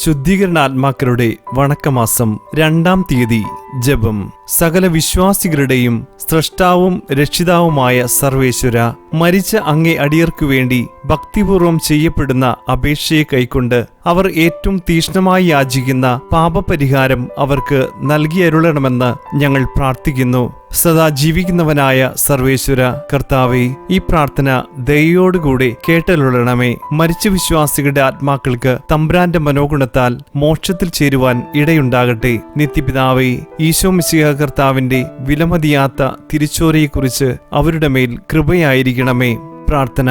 ശുദ്ധീകരണാത്മാക്കളുടെ വണക്കമാസം രണ്ടാം തീയതി. ജപം. സകല വിശ്വാസികളുടെയും സ്രഷ്ടാവും രക്ഷിതാവുമായ സർവേശ്വര മരിച്ച അങ്ങേ അടിയർക്കു വേണ്ടി ഭക്തിപൂർവം ചെയ്യപ്പെടുന്ന അപേക്ഷയെ കൈക്കൊണ്ട് അവർ ഏറ്റവും തീഷ്ണമായി യാചിക്കുന്ന പാപപരിഹാരം അവർക്ക് നൽകിയരുളണമെന്ന് ഞങ്ങൾ പ്രാർത്ഥിക്കുന്നു. സദാ ജീവിക്കുന്നവനായ സർവേശ്വര കർത്താവെ ഈ പ്രാർത്ഥന ദയോടുകൂടെ കേട്ടലുള്ളണമേ മരിച്ച വിശ്വാസികളുടെ ആത്മാക്കൾക്ക് തമ്പ്രാന്റെ മനോഗുണത്താൽ മോക്ഷത്തിൽ ചേരുവാൻ ഇടയുണ്ടാകട്ടെ. നിത്യപിതാവേ ഈശോ മിശിഹ കർത്താവിന്റെ വിലമതിയാത്ത തിരിച്ചോരയെക്കുറിച്ച് അവരുടെ മേൽ കൃപയായിരിക്കണമേ പ്രാർത്ഥന.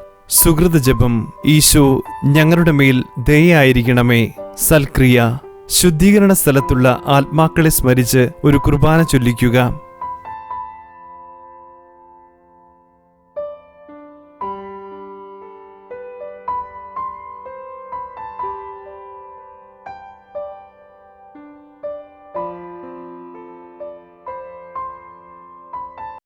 സുഹൃത ജപം ഈശോ ഞങ്ങളുടെ മേൽ ദയായിരിക്കണമേ സൽക്രിയ ശുദ്ധീകരണ സ്ഥലത്തുള്ള ആത്മാക്കളെ സ്മരിച്ച് ഒരു കുർബാന ചൊല്ലിക്കുക.